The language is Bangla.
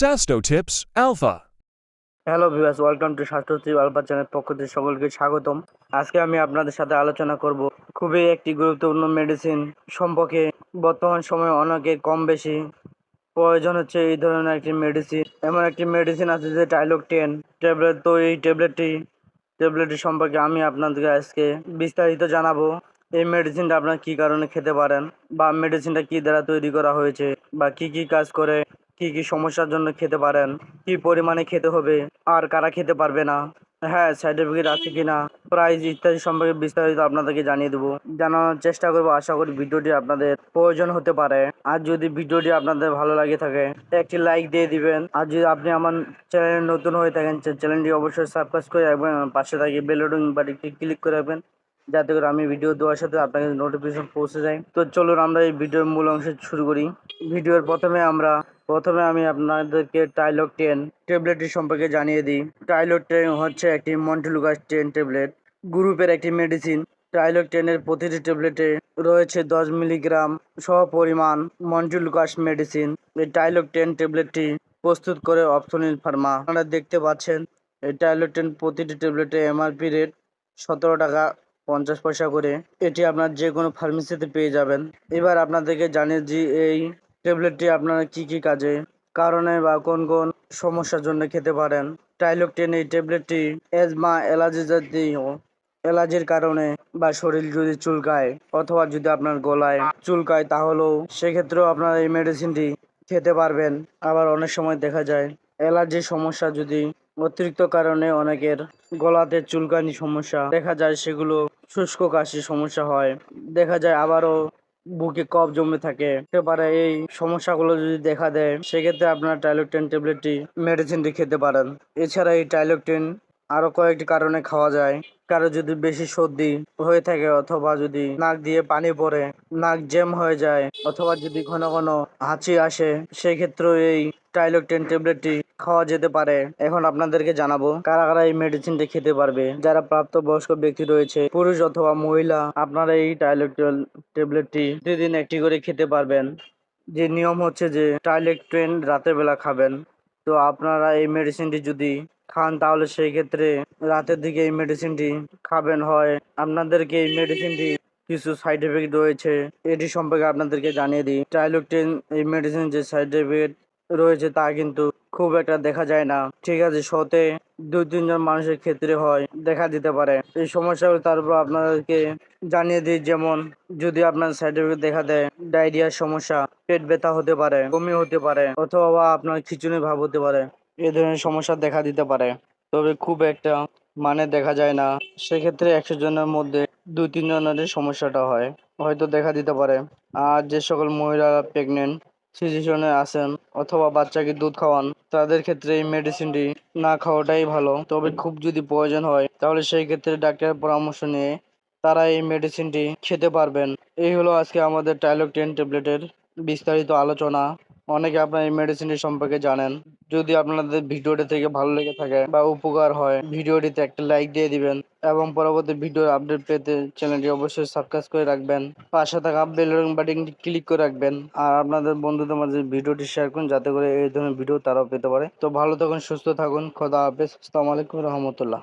Sasto Tips Alpha. Hello viewers welcome to Swasthyashree Alpha channel পক্ষ থেকে সকলকে স্বাগতম। আজকে আমি আপনাদের সাথে আলোচনা করব খুবই একটি গুরুত্বপূর্ণ মেডিসিন সম্পর্কে। বর্তমান সময়ে অনেকের কম বেশি প্রয়োজন হচ্ছে এই ধরনের একটি মেডিসিন এমন একটি মেডিসিন আছে যে টাইলক টেন ট্যাবলেট তো এই ট্যাবলেটটি ট্যাবলেটটি সম্পর্কে আমি আপনাদেরকে আজকে বিস্তারিত জানাব। এই মেডিসিনটা আপনারা কি কারণে খেতে পারেন? বা মেডিসিনটা কি দ্বারা তৈরি করা হয়েছে? বা কি কি কাজ করে? কি কি সমস্যার জন্য খেতে পারেন? কি পরিমাণে খেতে হবে? আর কারা খেতে পারবে না? হ্যাঁ সার্টিফিকেট আছে কিনা? প্রাইজ ইত্যাদি সম্পর্কে বিস্তারিত আপনাদেরকে জানিয়ে দেবো। জানানোর চেষ্টা করব, আশা করি ভিডিওটি আপনাদের প্রয়োজন হতে পারে। আর যদি ভিডিওটি আপনাদের ভালো লাগে থাকে, একটি লাইক দিয়ে দিবেন। আর যদি আপনি আমার চ্যানেলে নতুন হয়ে থাকেন চ্যানেলটি অবশ্যই সাবস্ক্রাইব করে রাখবেন। পাশে থাকি বেল বাটনটি ক্লিক করে রাখবেন। যাতে করে আমি ভিডিও দেওয়ার সাথে আপনাকে নোটিফিকেশন পৌঁছে যায়। তো চলুন আমরা এই ভিডিওর মূল অংশ শুরু করি। ভিডিওর প্রথমে আমরা, প্রথমে আমি আপনাদেরকে টাইলক টেন ট্যাবলেটটি সম্পর্কে জানিয়ে দিই। টাইলক টেন হচ্ছে একটি মন্টিলুকাস টেন ট্যাবলেট গ্রুপের একটি মেডিসিন টাইলক টেনের প্রতিটি ট্যাবলেটে রয়েছে দশ মিলিগ্রাম সহ পরিমাণ মন্টিলুকাস মেডিসিন এই টাইলক টেন ট্যাবলেটটি প্রস্তুত করে অপশনিল ফার্মা আপনারা দেখতে পাচ্ছেন, এই টাইলক টেন প্রতিটি ট্যাবলেটে এমআরপি রেট সতেরো টাকা পঞ্চাশ পয়সা করে এটি আপনার যে কোনো ফার্মেসিতে পেয়ে যাবেন। এবার আপনাদেরকে জানিয়ে যে এই ট্যাবলেটটি আপনারা কি কি কাজে, কারণে বা কোন কোন সমস্যার জন্য খেতে পারেন। টাইলকটেন এই ট্যাবলেটটি এজমা অ্যালার্জি জাতীয় অ্যালার্জির কারণে বা শরীর যদি চুলকায় অথবা যদি আপনার গলায় চুলকায়, তাহলেও সেক্ষেত্রেও আপনারা এই মেডিসিনটি খেতে পারবেন। আবার অনেক সময় দেখা যায় অ্যালার্জির সমস্যা যদি অতিরিক্ত কারণে অনেকের গলাতে চুলকানি সমস্যা দেখা যায়, সেগুলো শুষ্ক কাশি সমস্যা হয়। দেখা যায় আবারও বুকে কফ জমে থাকে। পারে এই সমস্যাগুলো যদি দেখা দেয়, সেক্ষেত্রে আপনার টাইলোকটেন ট্যাবলেটটি মেডিসিনটি খেতে পারেন। এছাড়া এই টাইলোকটেন আরও কয়েকটি কারণে খাওয়া যায়। কারও যদি বেশি সর্দি হয়ে থাকে অথবা যদি নাক দিয়ে পানি পড়ে, নাক জ্যাম হয়ে যায়, অথবা যদি ঘন ঘন হাঁচি আসে, সেক্ষেত্রেও এই টাইলোকটেন ট্যাবলেটটি খাওয়া যেতে পারে। এখন আপনাদেরকে জানাব, কারা কারা এই মেডিসিনটি খেতে পারবে? যারা প্রাপ্তবয়স্ক ব্যক্তি রয়েছে, পুরুষ অথবা মহিলা, আপনারা এই টাইলোকটেন ট্যাবলেটটি প্রতিদিন একটি করে খেতে পারবেন। যে নিয়ম হচ্ছে যে টাইলেকটেন রাতের বেলা খাবেন। তো আপনারা এই মেডিসিনটি যদি খান, তাহলে সেই ক্ষেত্রে রাতের দিকে এই মেডিসিনটি খাবেন হয়। আপনাদেরকে এই মেডিসিনটি কিছু সাইড এফেক্ট রয়েছে। এটি সম্পর্কে আপনাদেরকে জানিয়ে দিই। টাইলোকটেন এই মেডিসিন যে সাইড এফেক্ট রয়েছে, তা কিন্তু খুব একটা দেখা যায় না। ঠিক আছে, শতে দুই তিনজন মানুষের ক্ষেত্রে হয়, দেখা দিতে পারে। এই সমস্যাগুলো তারপর আপনাদেরকে জানিয়ে দিই, যেমন যদি আপনার সাইড এফেক্ট দেখা দেয় ডায়রিয়ার সমস্যা, পেট ব্যথা হতে পারে, বমি হতে পারে, অথবা আপনার খিচুনি ভাব হতে পারে এই ধরনের সমস্যা দেখা দিতে পারে। তবে খুব একটা মানে দেখা যায় না। সেক্ষেত্রে একশো জনের মধ্যে দুই, তিন জনের সমস্যাটা হয়, হয়তো দেখা দিতে পারে। আর যে সকল মহিলারা প্রেগনেন্ট সিচুয়েশনে আছেন অথবা বাচ্চাকে দুধ খাওয়ান, তাদের ক্ষেত্রে এই মেডিসিনটি না খাওয়াটাই ভালো। তবে খুব যদি প্রয়োজন হয়, তাহলে সেই ক্ষেত্রে ডাক্তারের পরামর্শ নিয়ে তারা এই মেডিসিনটি খেতে পারবেন। এই হলো আজকে আমাদের টাইলক টেন ট্যাবলেটের বিস্তারিত আলোচনা। অনেকে আপনার এই মেডিসিনটি সম্পর্কে জানেন। যদি আপনাদের ভিডিওটি থেকে ভালো লেগে থাকে বা উপকার হয়, ভিডিওটিতে একটা লাইক দিয়ে দিবেন। এবং পরবর্তী ভিডিওর আপডেট পেতে চ্যানেলটি অবশ্যই সাবস্ক্রাইব করে রাখবেন। পাশে থাকা বেল বাটনটি ক্লিক করে রাখবেন। আর আপনাদের বন্ধুদের মাঝে ভিডিওটি শেয়ার করুন, যাতে করে এই ধরনের ভিডিও তারাও পেতে পারে। তো ভালো থাকুন, সুস্থ থাকুন, খোদা হাফেজ। আসসালামু আলাইকুম রহমতুল্লাহ.